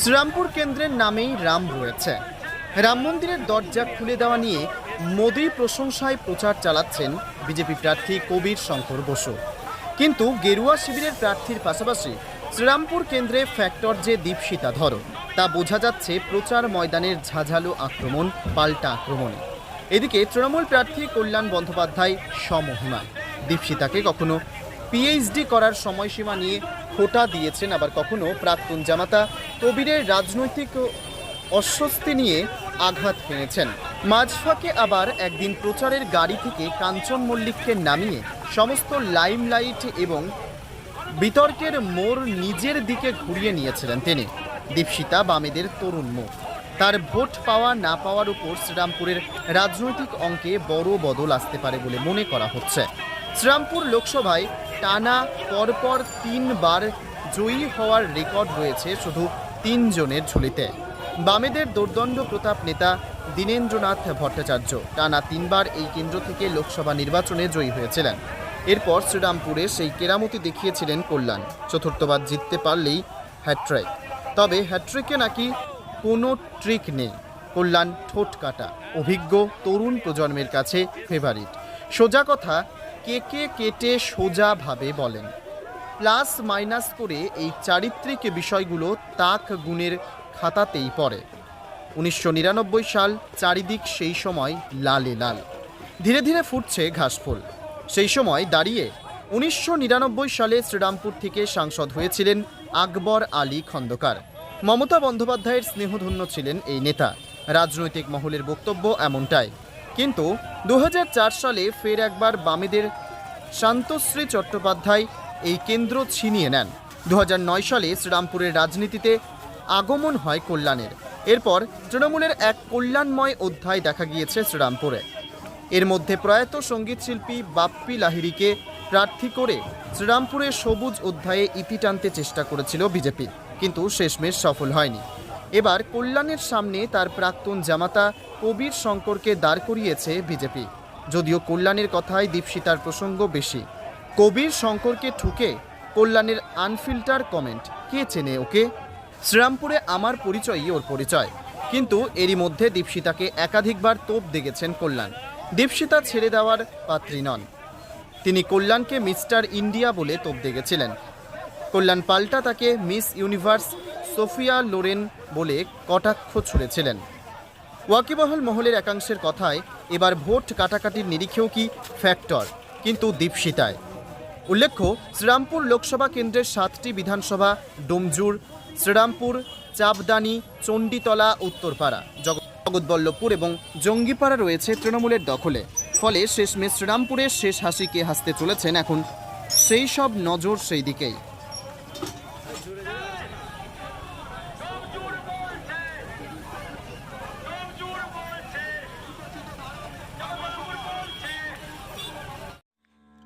শ্রীরামপুর কেন্দ্রের নামেই রাম রয়েছে। রাম মন্দিরের দরজা খুলে দেওয়া নিয়ে মোদী প্রশংসায় প্রচার চালাচ্ছেন বিজেপি প্রার্থী কবির শঙ্কর বসু। কিন্তু গেরুয়া শিবিরের প্রার্থীর পাশাপাশি শ্রীরামপুর কেন্দ্রে ফ্যাক্টর যে দীপশিতা ধর, তা বোঝা যাচ্ছে প্রচার ময়দানের ঝাঝালো আক্রমণ, পাল্টা আক্রমণে। এদিকে তৃণমূল প্রার্থী কল্যাণ বন্দ্যোপাধ্যায় সমহিমা। দীপশিতাকে কখনো পিএইচডি করার সময়সীমা নিয়ে খোটা দিয়েছেন আবার কখনো প্রাক্তন জামাতা কবিরের রাজনৈতিক অস্বস্তি নিয়ে আঘাত হেনেছেন। মাঝফাঁকে আবার একদিন প্রচারের গাড়ি থেকে কাঞ্চন মল্লিককে নামিয়ে সমস্ত লাইমলাইট এবং বিতর্কের মোড় নিজের দিকে ঘুরিয়ে নিয়েছিলেন তিনি। দীপশিতা বামেদের তরুণ মুখ। তার ভোট পাওয়া না পাওয়ার উপর শ্রীরামপুরের রাজনৈতিক অঙ্কে বড় বদল আসতে পারে বলে মনে করা হচ্ছে। শ্রীরামপুর লোকসভায় টানা পরপর তিনবার জয়ী হওয়ার রেকর্ড রয়েছে শুধু তিনজনের ঝুলিতে। বামেদের দুর্দণ্ড প্রতাপ নেতা দীনেন্দ্রনাথ ভট্টাচার্য টানা তিনবার এই কেন্দ্র থেকে লোকসভা নির্বাচনে জয়ী হয়েছিলেন। এরপর শ্রীরামপুরে সেই কেরামতি দেখিয়েছিলেন কল্যাণ। চতুর্থবার জিততে পারলেই হ্যাট্রিক তবে হ্যাট্রিকে নাকি কোনো ট্রিক নেই। কল্যাণ ঠোঁট কাটা, অভিজ্ঞ তরুণ প্রজন্মের কাছে ফেভারিট। সোজা কথা, কে কে কেটে সোজাভাবে বলেন। প্লাস মাইনাস করে এই চারিত্রিক বিষয়গুলো তাক গুণের খাতাতেই পড়ে। উনিশশো নিরানব্বই সাল চারিদিক সেই সময় লালে লাল। ধীরে ধীরে ফুটছে ঘাসফুল। সেই সময় দাঁড়িয়ে উনিশশো নিরানব্বই সালে শ্রীরামপুর থেকে সাংসদ হয়েছিলেন আকবর আলী খন্দকার। মমতা বন্দ্যোপাধ্যায়ের স্নেহধন্য ছিলেন এই নেতা। রাজনৈতিক মহলের বক্তব্য এমনটাই। কিন্তু দু হাজার চার সালে ফের একবার বামেদের শান্তশ্রী চট্টোপাধ্যায় এই কেন্দ্র ছিনিয়ে নেন। দু হাজার নয় সালে শ্রীরামপুরের রাজনীতিতে আগমন হয় কল্যাণের। এরপর তৃণমূলের এক কল্যাণময় অধ্যায় দেখা গিয়েছে শ্রীরামপুরে। এর মধ্যে প্রয়াত সংগীত শিল্পী বাপ্পি লাহিড়িকে প্রার্থী করে শ্রীরামপুরে সবুজ অধ্যায়ে ইতি টানতে চেষ্টা করেছিল বিজেপি, কিন্তু শেষমেশ সফল হয়নি। এবার কল্যাণের সামনে তার প্রাক্তন জামাতা কবির শঙ্করকে দাঁড় করিয়েছে বিজেপি। যদিও কল্যাণের কথায় দীপশিতার প্রসঙ্গ বেশি কবির শঙ্করকে ঠুকে কল্যাণের আনফিল্টার কমেন্ট, কে চেনে ওকে? শ্রীরামপুরে আমার পরিচয়ই ওর পরিচয়। কিন্তু এরই মধ্যে দীপশিতাকে একাধিকবার তোপ দেখেছেন কল্যাণ। দীপশিতা ছেড়ে দেওয়ার পাত্রী নন। তিনি কল্যাণকে মিস্টার ইন্ডিয়া বলে তোপ দেখেছিলেন কল্যাণ পাল্টা তাকে মিস ইউনিভার্স সোফিয়া লোরেন বলে কটাক্ষ ছুড়েছিলেন। ওয়াকিবহল মহলের একাংশের কথায় এবার ভোট কাটাকাটির নিরিখেও কি ফ্যাক্টর কিন্তু দীপশিতায়। উল্লেখ্য, শ্রীরামপুর লোকসভা কেন্দ্রের সাতটি বিধানসভা, ডোমজুর, শ্রীরামপুর, চাপদানি, চণ্ডীতলা, উত্তরপাড়া, জগ- জগৎবল্লভপুর এবং জঙ্গিপাড়া রয়েছে তৃণমূলের দখলে। ফলে শেষমেশ শ্রীরামপুরের শেষ হাসিকে হাসতে চলেছেন এখন সেই সব নজর সেই দিকেই।